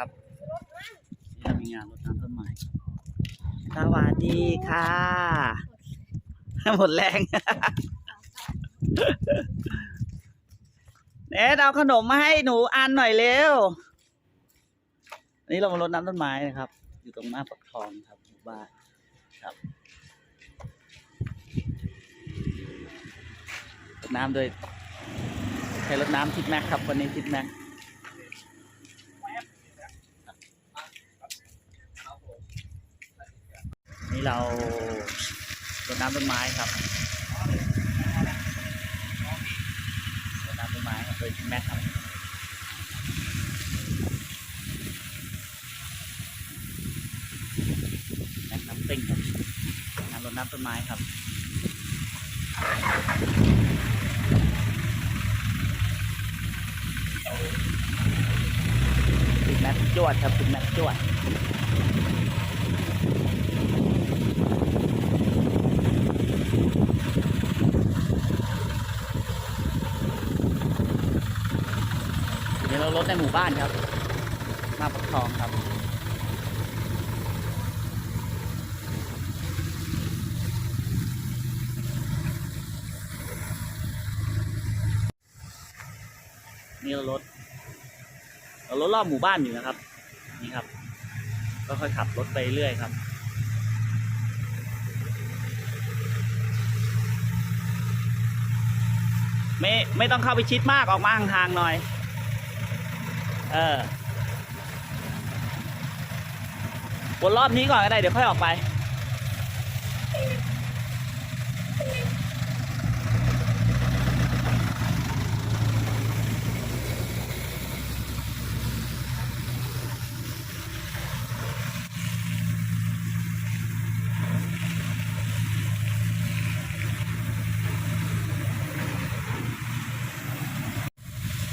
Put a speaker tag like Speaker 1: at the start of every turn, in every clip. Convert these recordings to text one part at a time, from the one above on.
Speaker 1: ครับนี่เรามีงานรดน้ำต้นไม้สวัสดีค่ะ หมดแรง เนทเอาขนมมาให้หนูอันหน่อยเร็วอันนี้เรามารดน้ำต้นไม้นะครับ อยู่ตรงหน้าปักทองครับหมู่บ้านครับรดน้ำโดยใช้รดน้ำทิดแม็กครับ วันนี้ทิดแม็ก นี่เรารดน้ำต้นไม้ครับรดน้ำต้นไม้ครับโดยทิดแม็กครับแม็กน้ำติ้งครับงานรดน้ำต้นไม้ครับคุณแม็กจวดครับคุณแม็กจวด เดี๋ยวเราลดในหมู่บ้านครับหน้าปักทองครับนี่เราลดเราลดรอบหมู่บ้านอยู่นะครับ นี่ครับ ก็ค่อยขับรถไปเรื่อยครับไม่ไม่ต้องเข้าไปชิดมากออกมาห่างๆหน่อย เออวนรอบนี้ก่อนก็ได้ เดี๋ยวค่อยออกไป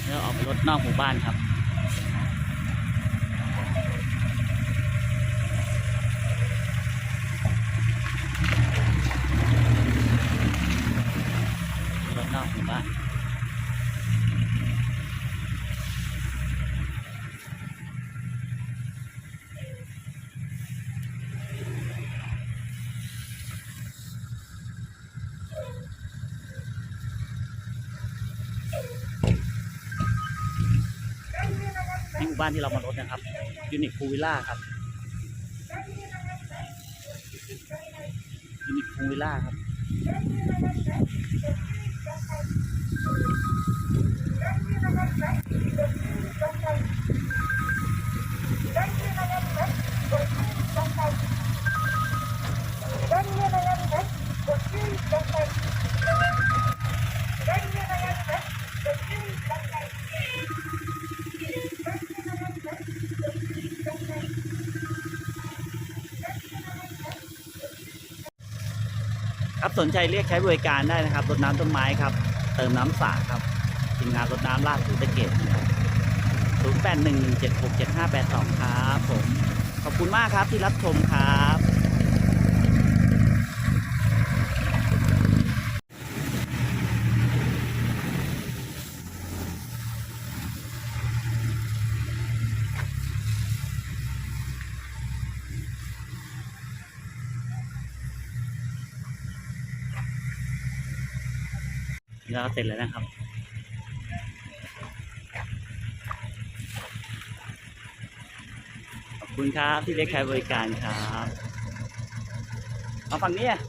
Speaker 1: แล้วออกไปรถนอกหมู่บ้านครับ รถนอกหมู่บ้านที่หมู่บ้านที่เรามารถนะครับยูนิคพูวิลล่าครับยูนิคพูวิลล่าครับ ครับสนใจเรียกใช้บริการได้นะครับรดน้ำต้นไม้ครับ เติมน้ำสาครับทีมงานรดน้ำลาดสูตะเกตนะครับ0 8 1 1 7 6 7 5 8 2 ครับผม ขอบคุณมากครับที่รับชมครับ แล้วก็เสร็จแล้วนะครับ ขอบคุณครับที่เล็กใช้บริการครับ มาฝั่งนี้อะ